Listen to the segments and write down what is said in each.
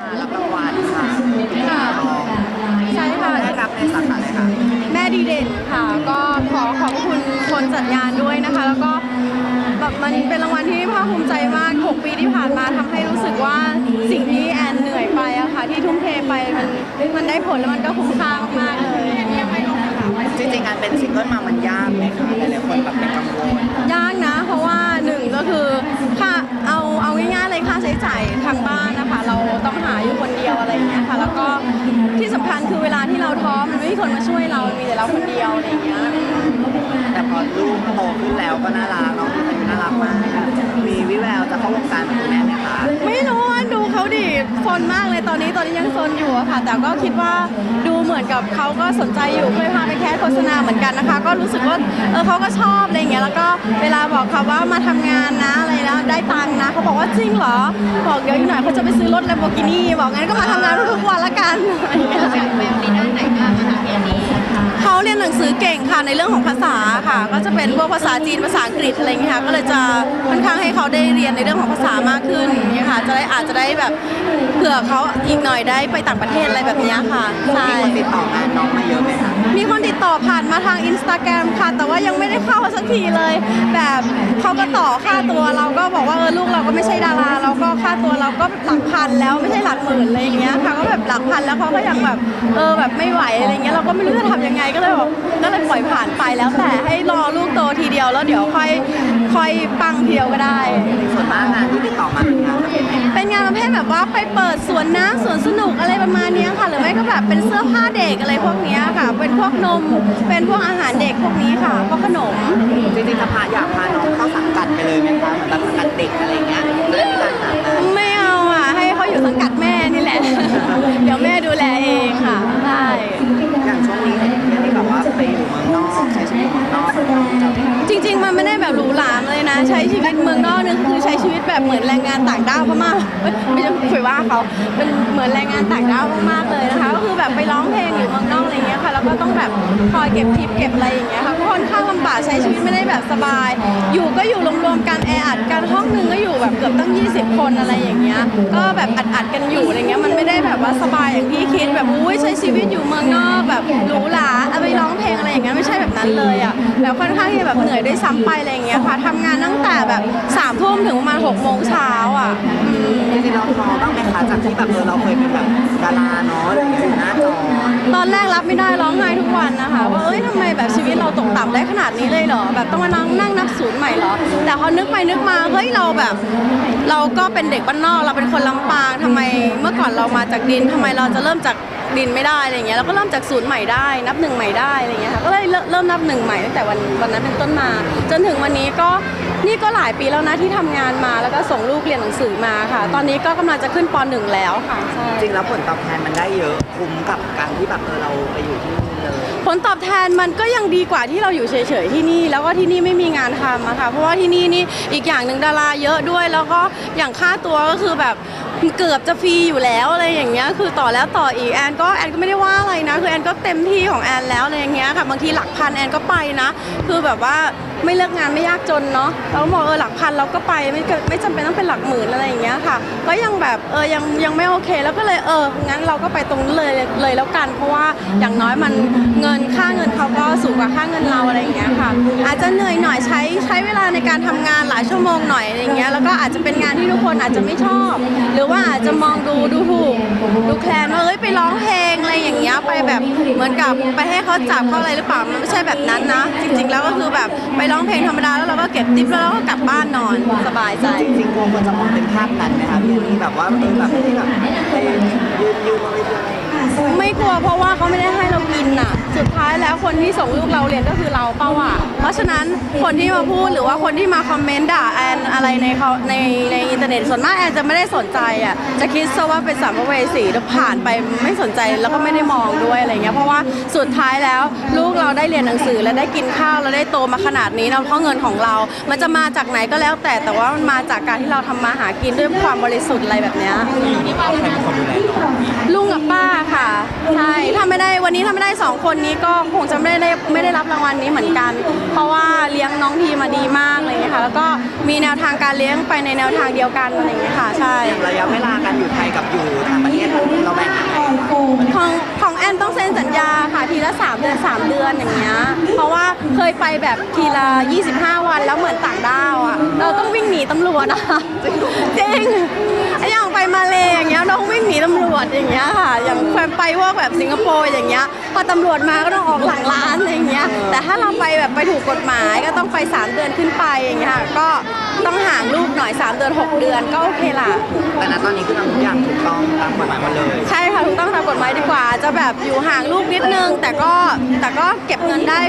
มารับรางวัลค่ะค่ะใช่ค่ะได้รับในสาขาอะไรคะแม่ดีเด่นค่ะ ก็ขอขอบคุณคนจัดงานด้วยนะคะ แล้วก็แบบมันเป็นรางวัลที่ภาคภูมิใจมาก 6 ปีที่ผ่านมาทำให้รู้สึกว่าสิ่งที่แอนเหนื่อยไปอะค่ะ ที่ทุ่มเทไปมันมันได้ผลแล้วมันก็คุ้มค่ามากๆเลยจริงๆการเป็นซิงเกิลมามันยากไหมคะหลายๆคนแบบเป็นกังวลยากนะ เพราะว่าหนึ่งก็คือค่าเอาเอาง่ายๆเลยค่าใช้จ่ายทางบ้านนะคะเราต้องหา แล้วก็ที่สำคัญคือเวลาที่เราท้อมันไม่มีคนมาช่วยเรา มีแต่เราคนเดียวอะไรอย่างเงี้ยแต่พอลูกโตขึ้นแล้วก็น่ารักน้องพี่อายุน่ารักมาก มีวิแววจะเข้าวงการเหมือนคุณแม่ไหมคะ ไม่รู้ ตอนนี้ตอนนี้ยังโซนอยู่อะค่ะ แต่ก็คิดว่าดูเหมือนกับเขาก็สนใจอยู่เคยพาไปแคสโฆษณาเหมือนกันนะคะ ก็รู้สึกว่าเออเขาก็ชอบอะไรเงี้ยแล้วก็เวลาบอกเขาว่ามาทำงานนะอะไรนะได้ตังค์นะเขาบอกว่าจริงเหรอ บอกเดี๋ยวอีกหน่อยเขาจะไปซื้อรถแลมโบกินี่บอกงั้นก็มาทำงานทุกวันละกันเขาเรียนหนังสือเก่งค่ะในเรื่องของภาษาค่ะ ก็จะเป็นพวกภาษาจีนภาษาอังกฤษอะไรอย่างเงี้ยค่ะก็เลยจะค่อนข้างให้เขาได้เรียนในเรื่องของภาษามากขึ้นอย่างเงี้ยค่ะจะได้อาจจะได้แบบเผื่อเขาอีกหน่อยได้ไปต่างประเทศอะไรแบบเนี้ยค่ะใช่มีคนติดต่องานน้องมาเยอะไหมคะมีคนติดต่อผ่านมาทางอินสตาแกรมค่ะ แต่ว่ายังไม่ได้เข้าสักทีเลย แบบเขาก็ต่อค่าตัวเราก็บอกว่าเออลูกเราก็ไม่ใช่ดาราเราก็ค่าตัว เราก็หลักพันแล้วไม่ใช่หลักหมื่นอะไรอย่างเงี้ยค่ะก็แบบหลักพันแล้วเขาก็ยังแบบเออแบบไม่ไหวอะไรเงี้ยเราก็ไม่รู้จะทำยังไงก็เลยบอกก็เลยปล่อยผ่านไปแล้วแต่ให้รอลูกโตทีเดียวแล้วเดี๋ยวค่อยค่อยปังทีเดียวก็ได้ส่วนมากงานที่ติดต่อมาเป็นงานประเภทไหนเป็นงานประเภทแบบว่าไปเปิดสวนน้ำสวนสนุกอะไรประมาณนี้ค่ะ หรือไม่ก็แบบเป็นเสื้อผ้าเด็กอะไรพวกนี้ค่ะ เป็นพวกนม เป็นพวกอาหารเด็กพวกนี้ค่ะพวกขนมจริงๆจะพาอยากพาน้องเข้าสังกัดไปเลยไหมคะเหมือนแบบสังกัดเด็กอะไรเงี้ย แบบเหมือนแรงงานต่างด้าวพม่ากๆไม่ใช่คุยว่าเขาเป็นเหมือนแรงงานต่างด้าวมากๆเลยนะคะ ก็คือแบบไปร้องเพลงอยู่เมืองนอกอะไรเงี้ยค่ะแล้วก็ต้องแบบคอยเก็บทิปเก็บอะไรอย่างเงี้ยค่ะก็ค่อนข้างลำบากใช้ชีวิตไม่ได้แบบสบาย อยู่ก็อยู่รวมๆกันแออัดกันห้องนึงก็อยู่แบบเกือบตั้ง 20 คนอะไรอย่างเงี้ย ก็แบบอัดๆกันอยู่อะไรเงี้ย มันไม่ได้แบบว่าสบายอย่างที่คิดแบบอุ้ยใช้ชีวิตอยู่เมืองนอกแบบหรูหราเอาไปร้องเพลงอะไรอย่างเงี้ยไม่ใช่แบบนั้นเลยอะแล้วค่อนข้างที่จะแบบเหนื่อยด้วยซ้ำไปอะไรอย่างเงี้ยค่ะทำงานตั้งแต่แบบสามทุ่มถึงประมาณหกโมงเช้าอะอืมจริงๆเราท้อบ้างไหมคะจากที่แบบเออเราเคยเป็นแบบดาราเนาะอะไรเงี้ยอยู่หน้าจอตอนแรกรับไม่ได้ร้องไห้ทุกวันนะคะว่าเอ้ยทำไมแบบชีวิตเราตกต่ำได้ขนาดนี้เลยเหรอแบบต้องมานั่งนั่งนับศูนย์ใหม่เหรอแต่พอนึกไปนึกมาเฮ้ยเราแบบ เราก็เป็นเด็กบ้านนอก เราเป็นคนลำปางทำไมเมื่อก่อนเรามาจากดินทำไมเราจะเริ่มจากดินไม่ได้อะไรเงี้ยเราก็เริ่มจากศูนย์ใหม่ได้ นับหนึ่งใหม่ได้อะไรเงี้ยค่ะก็เลยเริ่มเริ่มนับหนึ่งใหม่ตั้งแต่วันวันนั้นเป็นต้นมา จนถึงวันนี้ก็นี่ก็หลายปีแล้วนะที่ทำงานมาแล้วก็ส่งลูกเรียนหนังสือมาค่ะ ตอนนี้ก็กำลังจะขึ้นปหนึ่งแล้วค่ะใช่ จริงแล้วผลตอบแทนมันได้เยอะคุ้มกับการที่แบบเออเราไปอยู่ที่นู่น ผลตอบแทนมันก็ยังดีกว่าที่เราอยู่เฉยๆที่นี่แล้วก็ที่นี่ไม่มีงานทำอะค่ะเพราะว่าที่นี่นี่อีกอย่างหนึ่งดาราเยอะด้วย แล้วก็อย่างค่าตัวก็คือแบบเกือบจะฟรีอยู่แล้วอะไรอย่างเงี้ยคือต่อแล้วต่ออีกแอนก็แอนก็ไม่ได้ว่าอะไรนะคือแอนก็เต็มที่ของแอนแล้วอะไรอย่างเงี้ยค่ะบางทีหลักพันแอนก็ไปนะ คือแบบว่า ไม่เลิกงานไม่ยากจนเนาะเราบอกเออหลักพันเราก็ไปไม่ไม่จำเป็นต้องเป็นหลักหมื่นอะไรอย่างเงี้ยค่ะ ก็ยังแบบเออยังยังไม่โอเค แล้วก็เลยเอองั้นเราก็ไปตรงนั้นเลยเลยแล้วกัน เพราะว่าอย่างน้อยมันเงินค่าเงินเขาก็สูงกว่าค่าเงินเราอะไรอย่างเงี้ยค่ะ อาจจะเหนื่อยหน่อยใช้ใช้เวลาในการทำงานหลายชั่วโมงหน่อยอะไรอย่างเงี้ยแล้วก็อาจจะเป็นงานที่ทุกคนอาจจะไม่ชอบ หรือว่าอาจจะมองดูดูถูกดูแคลนว่าเอ้ยไปร้องเพลงอะไรอย่างเงี้ยไปแบบเหมือนกับไปให้เขาจับเขาอะไรหรือเปล่ามันไม่ใช่แบบนั้นนะ จริง ๆ แล้วก็คือแบบไปร้องเพลงธรรมดาแล้วเราก็เก็บติปแล้วเราก็กลับบ้านนอนสบายใจ จริงๆกลัวคนจะมองเป็นภาพนั้นไหมคะพี่อันนี้แบบว่าเออแบบที่แบบไปยืนยืนอะไรอะไรอย่างเงี้ย ไม่กลัวเพราะว่าเขาไม่ได้ให้เรากินน่ะ สุดท้ายแล้วคนที่ส่งลูกเราเรียนก็คือเราเป้าอะ เพราะฉะนั้นคนที่มาพูดหรือว่าคนที่มาคอมเมนต์ด่าแอนอะไรในเขาในในอินเทอร์เน็ตส่วนมากแอนจะไม่ได้สนใจอะ จะคิดซะว่าเป็นสัมภเวสีแล้วผ่านไปไม่สนใจแล้วก็ไม่ได้มองด้วยอะไรเงี้ย เพราะว่าสุดท้ายแล้วลูกเราได้เรียนหนังสือและได้กินข้าวและได้โตมาขนาดนี้นะเพราะเงินของเรา มันจะมาจากไหนก็แล้วแต่แต่ว่ามันมาจากการที่เราทำมาหากินด้วยความบริสุทธิ์อะไรแบบเนี้ยลุงกับป้าค่ะใช่ถ้าไม่ได้วันนี้ถ้าไม่ได้สองคนนี้ก็คงจะไม่ได้ไม่ได้รับรางวัลนี้เหมือนกัน เพราะว่าเลี้ยงน้องพีมาดีมากเลยค่ะแล้วก็มีแนวทางการเลี้ยงไปในแนวทางเดียวกันอะไรอย่างเงี้ยค่ะใช่ระยะเวลาการอยู่ไทยกับอยู่ต่างประเทศเราแบ่งยังไงคะขง นสามเดือนอย่างเงี้ยเพราะว่าเคยไปแบบทีละ 25 วันแล้วเหมือนต่างด้าวอะเราต้องวิ่งหนีตำรวจอะจริงไอ้อย่างไปมาเลยอย่างเงี้ยต้องวิ่งหนีตำรวจอย่างเงี้ยค่ะ อย่างแฟนไปพวกแบบสิงคโปร์อย่างเงี้ยพอตำรวจมาก็ต้องออกหลังร้านอะไรอย่างเงี้ยแต่ถ้าเราไปแบบไปถูกกฎหมายก็ต้องไป 3 เดือนขึ้นไปอย่างเงี้ยค่ะก็ต้องห่างลูกหน่อย 3 เดือน 6 เดือนก็โอเคล่ะแต่ณตอนนี้คือทำทุกอย่างถูกต้องตามกฎหมายหมาเลย ใช่ค่ะถูกต้องตามกฎหมายดีกว่าจะแบบอยู่ห่างลูกนิดนึง แต่ก็แต่ก็เก็บเงินได้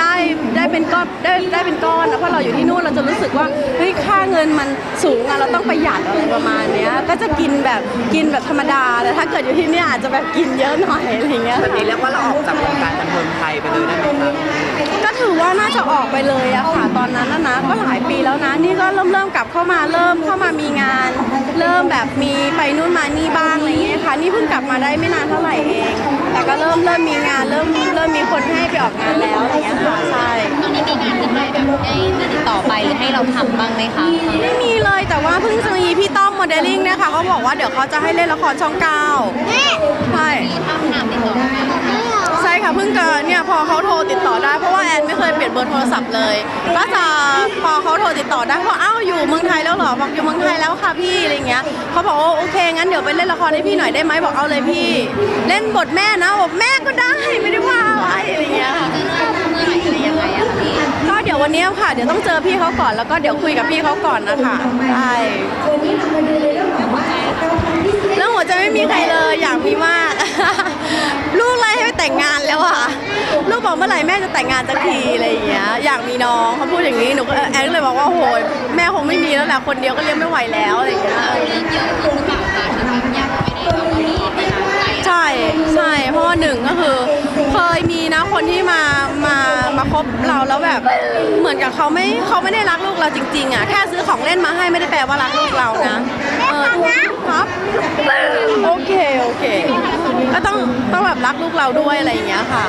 ได้ได้เป็นก้อนได้ได้เป็นก้อนนะเพราะเราอยู่ที่นู่นเราจะรู้สึกว่าเฮ้ยค่าเงินมันสูงอะเราต้องประหยัดอะไรประมาณเนี้ยก็จะกินแบบกินแบบธรรมดาแต่ถ้าเกิดอยู่ที่เนี่ยอาจจะแบบกินเยอะหน่อยอะไรเงี้ยแบบนี้เรียกว่าเราออกจากวงการบันเทิงไทยไปเลยได้ไหมครับ ถือว่าน่าจะออกไปเลยอะค่ะตอนนั้นนะนะก็หลายปีแล้วนะนี่ก็เริ่มเริ่มกลับเข้ามาเริ่มเข้ามามีงาน เริ่มแบบมีไปนู่นมานี่บ้างอะไรเงี้ยค่ะนี่เพิ่งกลับมาได้ไม่นานเท่าไหร่เอง แต่ก็เริ่มเริ่มมีงานเริ่มเริ่มมีคนให้ไปออกงานแล้วอะไรเงี้ยค่ะใช่ตอนนี้มีงานที่ไหนแบบให้ติดต่อไปหรือให้เราทำบ้างไหมคะไม่มีเลยแต่ว่าเพิ่งจะมีพี่ต้อมโมเดลลิ่งเนี่ยค่ะเขาบอกว่าเดี๋ยวเขาจะให้เล่นละครช่องเก้าใช่ถ้าถามติดต่อได้ไหมใช่ ค่ะเพิ่งจะเนี่ยพอเขาโทรติดต่อได้เพราะว่าแอนไม่เคยเปลี่ยนเบอร์โทรศัพท์เลยก็จะพอเขาโทรติดต่อได้เพราะอ้าวอยู่เมืองไทยแล้วเหรอบอกอยู่เมืองไทยแล้วค่ะพี่อะไรเงี้ยเขาบอกว่าโอเคงั้นเดี๋ยวไปเล่นละครให้พี่หน่อยได้ไหมบอกเอาเลยพี่ เล่นบทแม่นะบอกแม่ก็ได้ไม่ได้ว่าอะไรอะไรเงี้ยค่ะเมื่อไหร่อะไรยังไงอะคะพี่ก็เดี๋ยววันนี้ค่ะ เดี๋ยวต้องเจอพี่เขาก่อนแล้วก็เดี๋ยวคุยกับพี่เขาก่อนนะคะใช่เรื่องหัวใจไม่มีใครเลยอยากมีมากลูกไล่ให้ไป แต่งงานแล้วอะลูกบอกเมื่อไหร่แม่จะแต่งงานสักทีอะไรอย่างเงี้ยอยากมีน้องเขาพูดอย่างนี้หนูก็แอนก็เลยบอกว่าโอ้โหแม่คงไม่มีแล้วแหละคนเดียวก็เลี้ยงไม่ไหวแล้วอะไรอย่างเงี้ย ใช่ใช่เพราะว่าหนึ่งก็คือ เคยมีนะคนที่มามามาคบเราแล้วแบบเหมือนกับเขาไม่เขาไม่ได้รักลูกเราจริงๆอะแค่ซื้อของเล่นมาให้ไม่ได้แปลว่ารักลูกเรานะเออครับโอเคโอเค ก็ต้องต้องแบบรักลูกเราด้วยอะไรอย่างเงี้ยค่ะ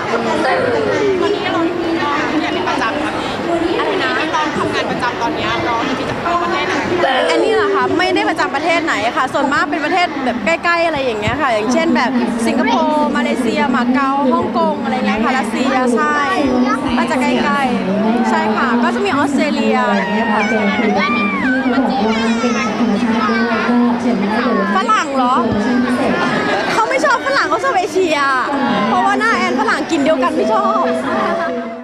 ไม่ได้ประจำประเทศไหนค่ะ ส่วนมากเป็นประเทศแบบใกล้ ๆ อะไรอย่างเงี้ยค่ะ อย่างเช่นแบบสิงคโปร์มาเลเซียมาเก๊าฮ่องกงอะไรเงี้ยค่ะรัสเซียใช่ก็จะใกล้ๆใช่ค่ะ ก็จะมีออสเตรเลียอย่างเงี้ยค่ะฝรั่งเหรอเขาไม่ชอบฝรั่งเขาชอบเอเชีย เพราะว่าหน้าแอนฝรั่งกินเดียวกันไม่ชอบ